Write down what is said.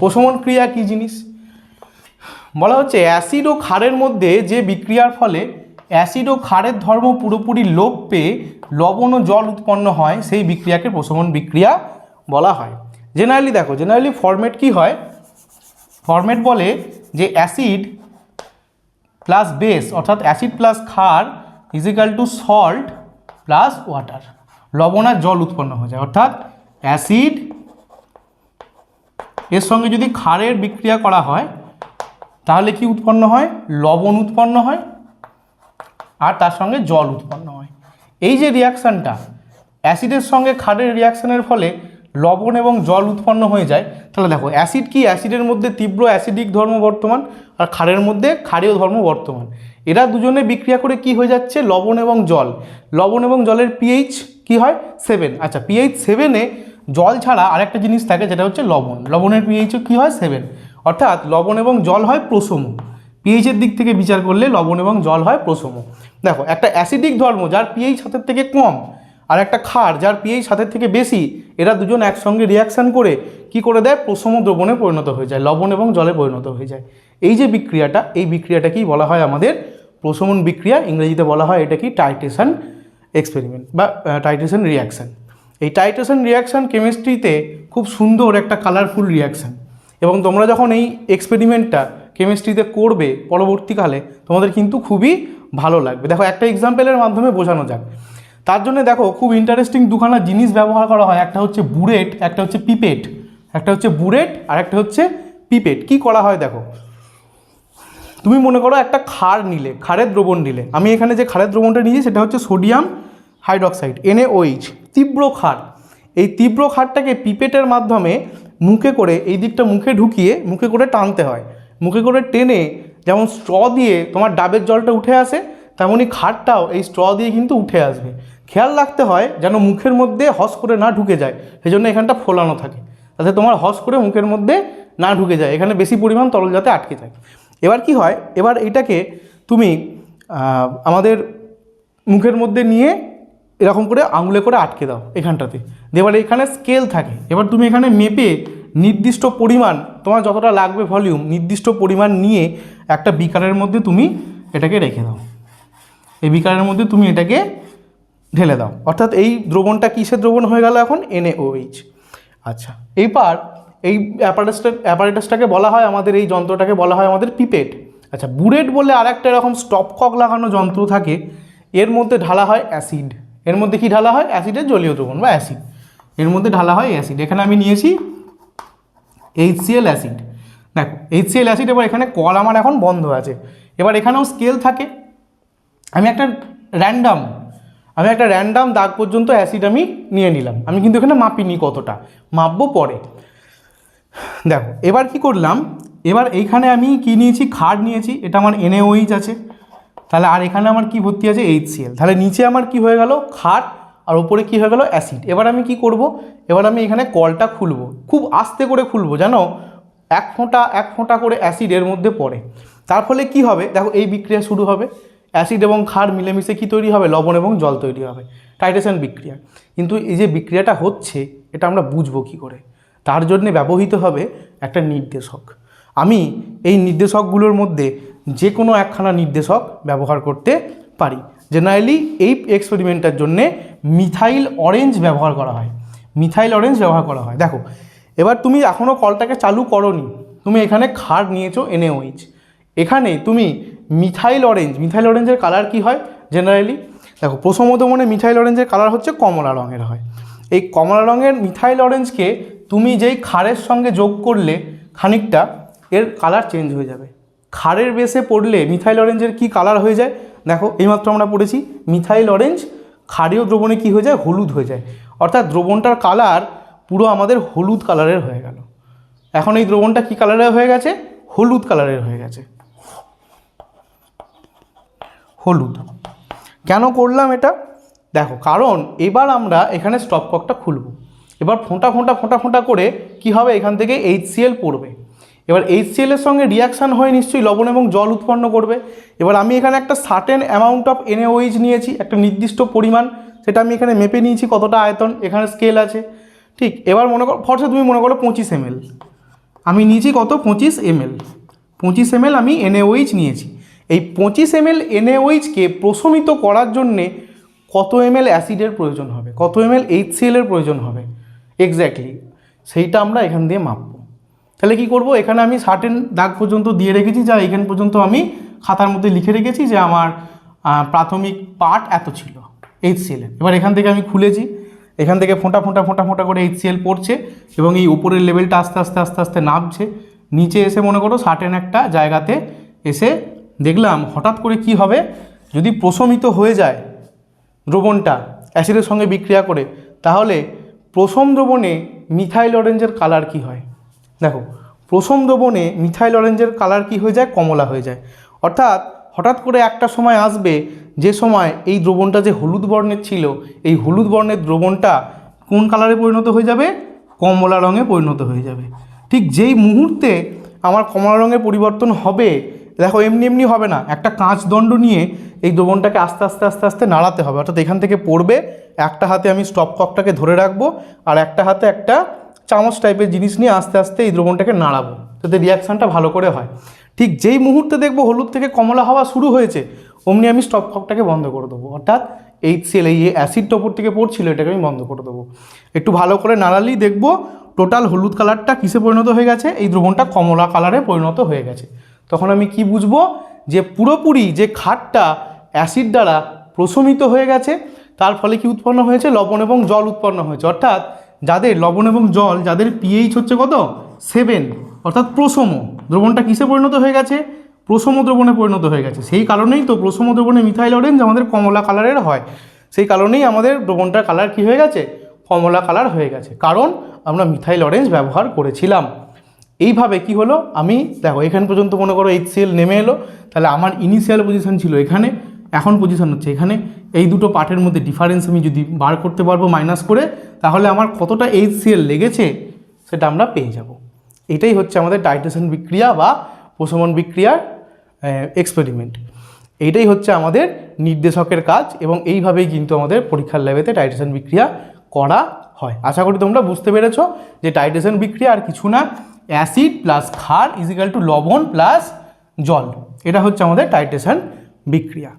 প্রশমন ক্রিয়া কী জিনিস? বলা হচ্ছে অ্যাসিড ও ক্ষারের মধ্যে যে বিক্রিয়ার ফলে অ্যাসিড ও ক্ষারের ধর্ম পুরোপুরি লোপ পেয়ে লবণ ও জল উৎপন্ন হয়, সেই বিক্রিয়াকে প্রশমন বিক্রিয়া বলা হয়। জেনারেলি দেখো জেনারেলি ফরম্যাট কি হয়? ফরম্যাট বলে যে অ্যাসিড প্লাস বেস অর্থাৎ অ্যাসিড প্লাস ক্ষার equal to salt plus water লবণ আর জল উৎপন্ন হয়ে যায়। অর্থাৎ অ্যাসিড এর সঙ্গে যদি ক্ষারের বিক্রিয়া করা হয়, তাহলে কি উৎপন্ন হয়? লবণ উৎপন্ন হয়, আর তার সঙ্গে জল উৎপন্ন হয়। এই যে রিয়াকশানটা অ্যাসিডের সঙ্গে ক্ষারের রিয়াকশানের ফলে লবণ এবং জল উৎপন্ন হয়ে যায়। তাহলে দেখো, অ্যাসিড কি? অ্যাসিডের মধ্যে তীব্র অ্যাসিডিক ধর্ম বর্তমান, আর ক্ষারের মধ্যে ক্ষারীয় ধর্ম বর্তমান। এরা দুজনে বিক্রিয়া করে কি হয়ে যাচ্ছে? লবণ এবং জল। লবণ এবং জলের পিএইচ কি হয়? সেভেন আচ্ছা পিএইচ সেভেনে জল ছাড়া আরেকটা জিনিস থাকে, যেটা হচ্ছে লবণ। লবণের পিএইচও কী হয়? সেভেন অর্থাৎ লবণ এবং জল হয় প্রসম। পিএইচের দিক থেকে বিচার করলে লবণ এবং জল হয় প্রসম। দেখো, একটা অ্যাসিডিক ধর্ম, যার পিএইচ হাতের থেকে কম আর একটা ক্ষার, যার পিএইচ হাতের থেকে বেশি, এরা দুজন একসঙ্গে রিয়াকশান করে কি করে দেয়? প্রসম দ্রবণে পরিণত হয়ে যায়, লবণ এবং জলে পরিণত হয়ে যায়। এই যে বিক্রিয়াটা, এই বিক্রিয়াটাকেই বলা হয় আমাদের প্রসমন বিক্রিয়া, ইংরেজিতে বলা হয় এটা কি? টাইটেশন এক্সপেরিমেন্ট বা টাইটেশন রিয়াকশান এই টাইটেশন রিয়াকশান কেমিস্ট্রিতে খুব সুন্দর একটা কালারফুল রিয়াকশান এবং তোমরা যখন এই এক্সপেরিমেন্টটা কেমিস্ট্রিতে করবে পরবর্তীকালে, তোমাদের কিন্তু খুবই ভালো লাগবে। দেখো, একটা এক্সাম্পলের মাধ্যমে বোঝানো যাক। তার জন্য দেখো, খুব ইন্টারেস্টিং দুখানা জিনিস ব্যবহার করা হয়। একটা হচ্ছে বুরেট, একটা হচ্ছে পিপেট। একটা হচ্ছে বুরেট, আর একটা হচ্ছে পিপেট। কি করা হয় দেখো? তুমি মনে করো একটা ক্ষার নিলে, ক্ষারের দ্রবণ নিলে। আমি এখানে যে ক্ষারের দ্রবণটা নিয়েছি, সেটা হচ্ছে সোডিয়াম হাইড্রক্সাইড এনএওইচ তীব্র ক্ষার। এই তীব্র ক্ষারটাকে পিপেটের মাধ্যমে মুখে করে এই দিকটা মুখে ঢুকিয়ে মুখে করে টানতে হয়। মুখে করে টেনে যেমন স্ট্র দিয়ে তোমার ডাবের জলটা উঠে আসে তেমনই খাটটাও এই স্ট্র দিয়ে কিন্তু উঠে আসবে। খেয়াল রাখতে হয় যেন মুখের মধ্যে হস করে না ঢুকে যায় সেই জন্য এখানটা ফোলানো থাকে। তাতে তোমার হস করে মুখের মধ্যে না ঢুকে যায়, এখানে বেশি পরিমাণ তরল যাতে আটকে যায়। এবার কি হয়? এবার এটাকে তুমি আমাদের মুখের মধ্যে নিয়ে এরকম করে আঙুলে করে আটকে দাও এখানটাতে। এবার এখানে স্কেল থাকে। এবার তুমি এখানে মেপে নির্দিষ্ট পরিমাণ, তোমার যতটা লাগবে ভলিউম নির্দিষ্ট পরিমাণ নিয়ে একটা বিকারের মধ্যে তুমি এটাকে রেখে দাও। এই বিকারের মধ্যে তুমি এটাকে ঢেলে দাও। অর্থাৎ এই দ্রবণটা কিসের দ্রবণ হয়ে গেল এখন? এনএওএইচ আচ্ছা এইবার এই অ্যাপারেটাসটা অ্যাপারেটাসটাকে বলা হয় আমাদের, এই যন্ত্রটাকে বলা হয় আমাদের পিপেট আচ্ছা বুরেট বলে আরেকটা এরকম স্টপকক লাগানো যন্ত্র থাকে। এর মধ্যে ঢালা হয় অ্যাসিড এর মধ্যে কি ঢালা হয়? অ্যাসিডের জলীয় দ্রবণ বা অ্যাসিড। এর মধ্যে ঢালা হয় অ্যাসিড। এখানে আমি নিয়েছি এইচসিএল অ্যাসিড। দেখো এইচসিএল অ্যাসিড, এবার এখানে কল আমার এখন বন্ধ আছে। এবার এখানেও স্কেল থাকে। আমি একটা র্যান্ডাম আমি একটা র্যান্ডাম দাগ পর্যন্ত অ্যাসিড আমি নিয়ে নিলাম। আমি কিন্তু এখানে মাপিনি কতটা। মাপবো পরে। দেখো, এবার কি করলাম? এবার এইখানে আমি কি নিয়েছি? খাট নিয়েছি। এটা আমার এনএওইচ আছে। তাহলে আর এখানে আমার কি ভর্তি আছে? এইচসিএল তাহলে নিচে আমার কি হয়ে গেল? খাট, আর ওপরে কি হয়ে গেল? অ্যাসিড এবার আমি কি করব? এবার আমি এখানে কলটা খুলবো। খুব আস্তে করে খুলবো, জানো? এক ফোঁটা এক ফোঁটা করে অ্যাসিড এর মধ্যে পড়ে। তার ফলে কি হবে? দেখো, এই বিক্রিয়া শুরু হবে। অ্যাসিড এবং ক্ষার মিলেমিশে কি তৈরি হবে? লবণ এবং জল তৈরি হবে। টাইটেশন বিক্রিয়া। কিন্তু এই যে বিক্রিয়াটা হচ্ছে, এটা আমরা বুঝব কি করে? তার জন্যে ব্যবহৃত হবে একটা নির্দেশক। আমি এই নির্দেশকগুলোর মধ্যে যে কোনো একখানা নির্দেশক ব্যবহার করতে পারি। জেনারেলি এই এক্সপেরিমেন্টের জন্যে মিথাইল অরেঞ্জ ব্যবহার করা হয়। মিথাইল অরেঞ্জ ব্যবহার করা হয়। দেখো, এবার তুমি এখনও কলটাকে চালু করনি। তুমি এখানে খার নিয়েছো এনএওইচ এখানে তুমি মিথাইল অরেঞ্জ মিথাইল অরেঞ্জের কালার কি হয়? জেনারেলি দেখো, প্রথমত মনে মিথাইল অরেঞ্জের কালার হচ্ছে কমলা রঙের হয়। এই কমলা রঙের মিথাইল অরেঞ্জকে তুমি যেই খারের সঙ্গে যোগ করলে খানিকটা, এর কালার চেঞ্জ হয়ে যাবে। খারের বেসে পড়লে মিথাইল অরেঞ্জের কি কালার হয়ে যায়? দেখো, এইমাত্র আমরা পড়েছি মিথাইল অরেঞ্জ ক্ষারীয় দ্রবণে কি হয়ে যায়? হলুদ হয়ে যায়। অর্থাৎ দ্রবণটার কালার পুরো আমাদের হলুদ কালারের হয়ে গেল। এখন এই দ্রবণটা কি কালারের হয়ে গেছে? হলুদ কালারের হয়ে গেছে। হলুদ। কেন করলাম এটা? দেখো, কারণ এবার আমরা এখানে স্টপককটা খুলব। এবার ফোঁটা ফোঁটা ফোঁটা ফোঁটা করে কি হবে? এখান থেকে এইচসিএল পড়বে। এবার এইচসিএল এর সঙ্গে রিয়াকশান হয়ে নিশ্চয়ই, লবণ এবং জল উৎপন্ন করবে। এবার আমি এখানে একটা সার্টেন অ্যামাউন্ট অফ এনএওইচ নিয়েছি, একটা নির্দিষ্ট পরিমাণ, সেটা আমি এখানে মেপে নিয়েছি কতটা আয়তন, এখানে স্কেল আছে। ঠিক, এবার মনে করো ফর্সে তুমি মনে করো পঁচিশ এমএল আমি নিয়েছি কত? পঁচিশ এমএল পঁচিশ এমএল আমি এনএওইচ নিয়েছি। এই পঁচিশ এমএল এনএওইচকে প্রশমিত করার জন্যে কত এমএল অ্যাসিডের প্রয়োজন হবে? কত এমএল এইচসিএল এর প্রয়োজন হবে? এক্স্যাক্টলি সেইটা আমরা এখান দিয়ে মাপবো। তাহলে কি করব? এখানে আমি সার্টেন দাগ পর্যন্ত দিয়ে রেখেছি, যা এখান পর্যন্ত আমি খাতার মধ্যে লিখে রেখেছি যে আমার প্রাথমিক পার্ট এত ছিল এইচসিএল এর। এবার এখান থেকে আমি খুলেছি, এখান থেকে ফোঁটা ফোঁটা ফোঁটা ফোঁটা করে এইচসিএল পড়ছে এবং এই উপরের লেভেলটা আস্তে আস্তে আস্তে আস্তে নামছে। নিচে এসে মনে করো সার্টেন একটা জায়গাতে এসে দেখলাম হঠাৎ করে কি হবে? যদি প্রশমিত হয়ে যায় দ্রবণটা অ্যাসিডের সঙ্গে বিক্রিয়া করে, তাহলে প্রথম দ্রবণে মিথাইল অরেঞ্জের কালার কি হয়? দেখো, প্রথম দ্রবণে মিথাইল অরেঞ্জের কালার কি হয়ে যায়? কমলা হয়ে যায়। অর্থাৎ হঠাৎ করে একটা সময় আসবে, যে সময় এই দ্রবণটা যে হলুদ বর্ণের ছিল, এই হলুদ বর্ণের দ্রবণটা কোন কালারে পরিণত হয়ে যাবে? কমলা রঙে পরিণত হয়ে যাবে। ঠিক যেই মুহূর্তে আমার কমলা রঙের পরিবর্তন হবে, দেখো, এমনি এমনি হবে না। একটা কাঁচ দণ্ড নিয়ে এই দ্রবণটাকে আস্তে আস্তে আস্তে আস্তে নাড়াতে হবে। অর্থাৎ এখান থেকে পড়বে, একটা হাতে আমি স্টপ ককটাকে ধরে রাখব, আর একটা হাতে একটা চামচ টাইপের জিনিস নিয়ে আস্তে আস্তে এই দ্রবণটাকে নাড়াবো, যাতে রিয়াকশানটা ভালো করে হয়। ঠিক যেই মুহূর্তে দেখব হলুদ থেকে কমলা হওয়া শুরু হয়েছে, অমনি আমি স্টপ ককটাকে বন্ধ করে দেবো। অর্থাৎ এইচ সিএল এই অ্যাসিডটা ওপর থেকে পড়ছিল, এটাকে আমি বন্ধ করে দেবো। একটু ভালো করে নাড়ালেই দেখব টোটাল হলুদ কালারটা কিসে পরিণত হয়ে গেছে? এই দ্রবণটা কমলা কালারে পরিণত হয়ে গেছে। তখন আমি কি বুঝব? যে পুরোপুরি যে খাটটা অ্যাসিড দ্বারা প্রশমিত হয়ে গেছে, তার ফলে কি উৎপন্ন হয়েছে? লবণ এবং জল উৎপন্ন হয়েছে। অর্থাৎ যাদের লবণ এবং জল, যাদের পিএইচ হচ্ছে কত? সেভেন অর্থাৎ প্রসম। দ্রবণটা কিসে পরিণত হয়ে গেছে? প্রসম দ্রবণে পরিণত হয়ে গেছে। সেই কারণেই তো প্রসম দ্রবণে মিথাইল অরেঞ্জ আমাদের কমলা কালারের হয়। সেই কারণেই আমাদের দ্রবণটার কালার কি হয়ে গেছে? কমলা কালার হয়ে গেছে। কারণ আমরা মিথাইল অরেঞ্জ ব্যবহার করেছিলাম। এইভাবে কি হলো? আমি, দেখো, এখান পর্যন্ত মনে করো এইচসিএল নেমে এলো। তাহলে আমার ইনিশিয়াল পজিশন ছিল এখানে। এখন পজিশন হচ্ছে। এখানে এই দুটো পার্টের মধ্যে ডিফারেন্স আমি যদি বার করতে পারব মাইনাস করে, তাহলে আমার কতটা এইচসিএল লেগেছে সেটা আমরা পেয়ে যাব। এটাই হচ্ছে আমাদের টাইট্রেশন বিক্রিয়া বা প্রশমন বিক্রিয়ার এক্সপেরিমেন্ট এইটাই হচ্ছে আমাদের নির্দেশকের কাজ এবং এইভাবেই কিন্তু আমাদের পরীক্ষার ল্যাবেতে টাইট্রেশন বিক্রিয়া করা হয়। আশা করি তোমরা বুঝতে পেরেছ যে টাইট্রেশন বিক্রিয়া আর কিছু না অ্যাসিড প্লাস ক্ষার ইজিক্যাল টু লবণ প্লাস জল। এটা হচ্ছে আমাদের টাইটেশন বিক্রিয়া।